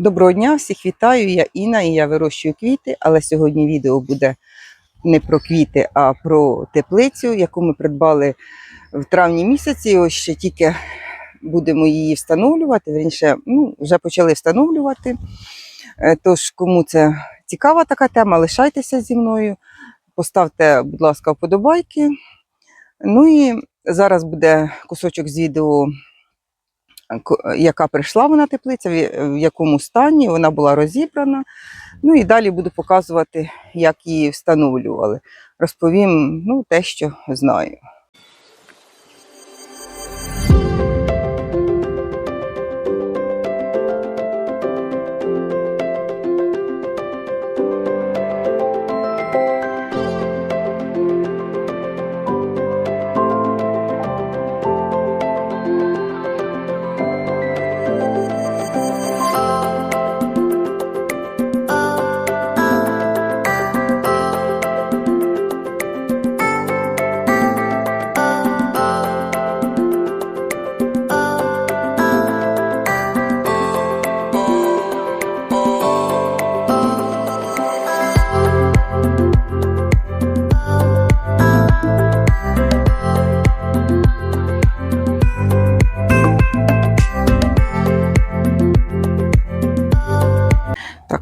Доброго дня, всіх вітаю. Я Інна і я вирощую квіти, але сьогодні відео буде не про квіти, а про теплицю, яку ми придбали в травні місяці. Ось ще тільки будемо її встановлювати. Вірніше, ну, вже почали встановлювати. Е, Тож, кому це цікава така тема, лишайтеся зі мною. Поставте, будь ласка, вподобайки. Ну і зараз буде кусочок з відео яка прийшла вона теплиця, в якому стані вона була розібрана. Ну і далі буду показувати, як її встановлювали. Розповім ну, те, що знаю.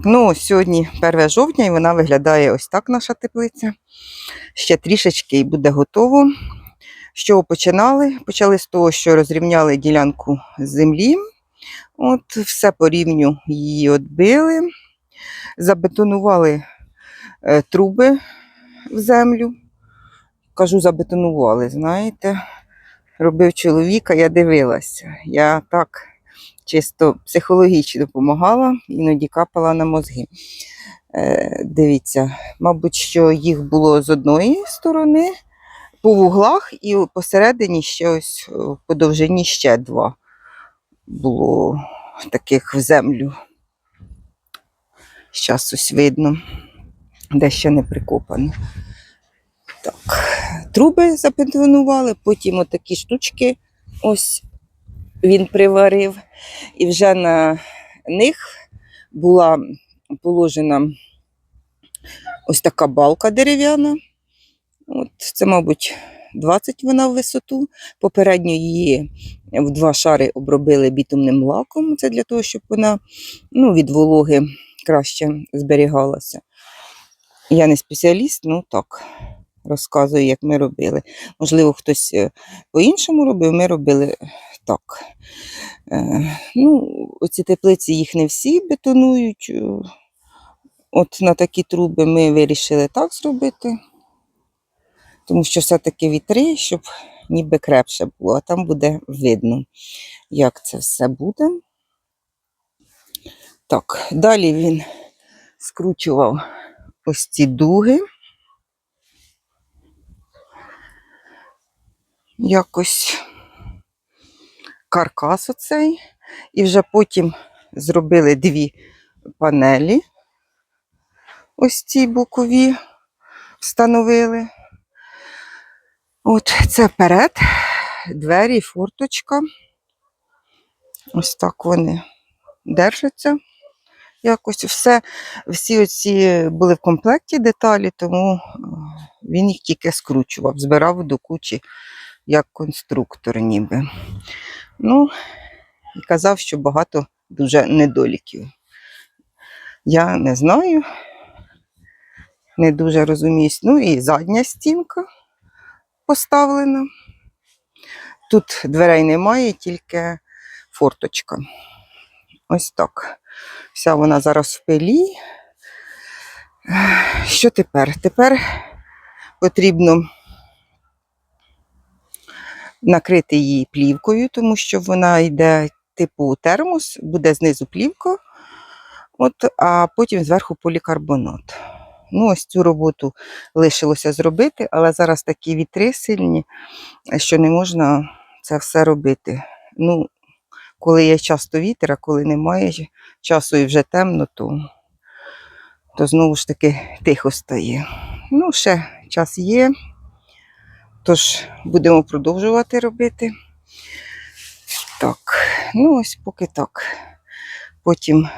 Ну сьогодні 1 жовтня, і вона виглядає ось так, наша теплиця. Ще трішечки і буде готово. З чого починали? Почали з того, що розрівняли ділянку землі. От, все по рівню її відбили, забетонували е, труби в землю. Кажу, забетонували, знаєте. Робив чоловіка, я дивилася. Я так чисто психологічно допомагала, іноді капала на мозги. Е, дивіться, мабуть, що їх було з одної сторони по вуглах, і посередині ще ось е, по довжині ще два було таких в землю. Зараз ось видно, де ще не прикопано. Так, труби забетонували, потім отакі штучки ось він приварив. І вже на них була положена ось така балка дерев'яна. От це, мабуть, 20 вона в висоту. Попередньо її в два шари обробили бітумним лаком. Це для того, щоб вона ну, від вологи краще зберігалася. Я не спеціаліст, ну так розказую, як ми робили. Можливо, хтось е, по-іншому робив, ми робили так. Е, ну, оці теплиці їх не всі бетонують. е, От на такі труби ми вирішили так зробити, тому що все-таки вітри, щоб ніби крепше було, а там буде видно, як це все буде. Так, далі він скручував ось ці дуги. Якось каркас оцей. І вже потім зробили дві панелі. Ось ці бокові встановили. От це перед, двері, форточка. Ось так вони держаться. Якось все, всі оці були в комплекті деталі, тому е, він їх тільки скручував, збирав до кучі як конструктор ніби. Ну, і казав, що багато дуже недоліків. Я не знаю, не дуже розуміюсь. Ну і задня стінка поставлена. Тут дверей немає, тільки форточка. Ось так. Вся вона зараз в пилі. Що тепер? Тепер потрібно накрити її плівкою, тому що вона йде типу термос, буде знизу плівка, от, а потім зверху полікарбонат. Ну, ось цю роботу лишилося зробити, але зараз такі вітри сильні, що не можна це все робити. Ну, коли є часто вітер, а коли немає часу і вже темно, то, то знову ж таки тихо стає. Ну, ще час є. Тож будемо продовжувати робити. Так, ну ось поки так. Потім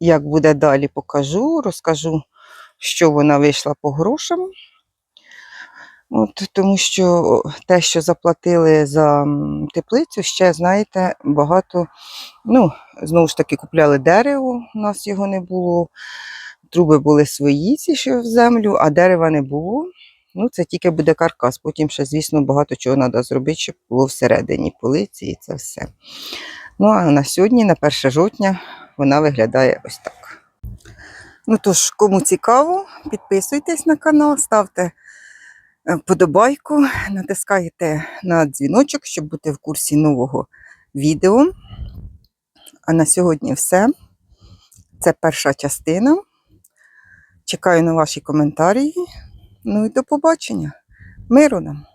як буде далі, покажу, розкажу, що вона вийшла по грошам. От, тому що те, що заплатили за теплицю, ще, знаєте, багато. Ну, знову ж таки, купляли дерево, у нас його не було. Труби були свої, ці що в землю, а дерева не було. Ну, це тільки буде каркас. Потім ще, звісно, багато чого треба зробити, щоб було всередині полиці і це все. Ну, а на сьогодні, на 1 жовтня, вона виглядає ось так. Ну тож, кому цікаво, підписуйтесь на канал, ставте е, вподобайку, натискайте на дзвіночок, щоб бути в курсі нового відео. А на сьогодні все. Це перша частина. Чекаю на ваші коментарі. Ну і до побачення. Миру нам!